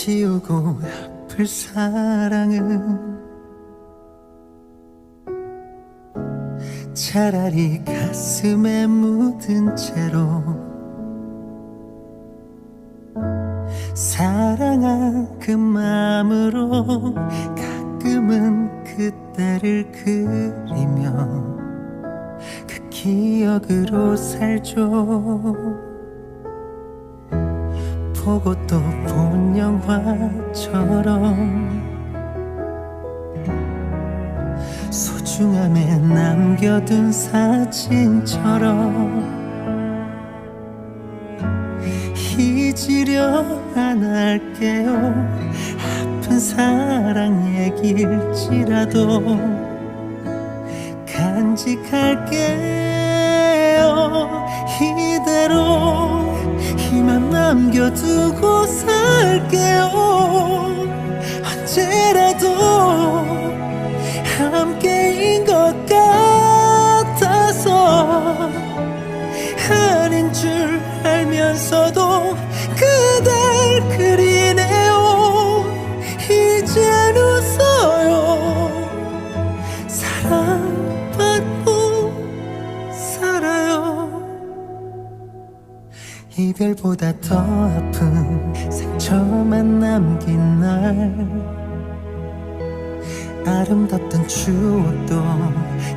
지우고 아플 사랑은 차라리 가슴에 묻은 채로 사랑한 그 마음으로 가끔은 그때를 그리며 그 기억으로 살죠 보고 또 본 영화처럼 소중함에 남겨둔 사진처럼 잊으려 안 할게요. 아픈 사랑 얘기일지라도 간직할게요. 이대로 남겨두고 살게요. 언제라도 함께인 것 이별보다 더 아픈 상처만 남긴 날. 아름답던 추억도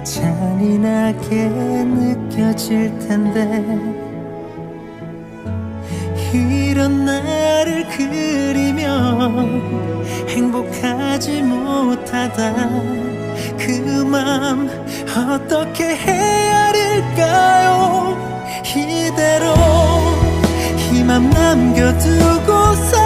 잔인하게 느껴질 텐데 이런 나를 그리며 행복하지 못하다. 그 맘 어떻게 헤아릴까요 남겨두고서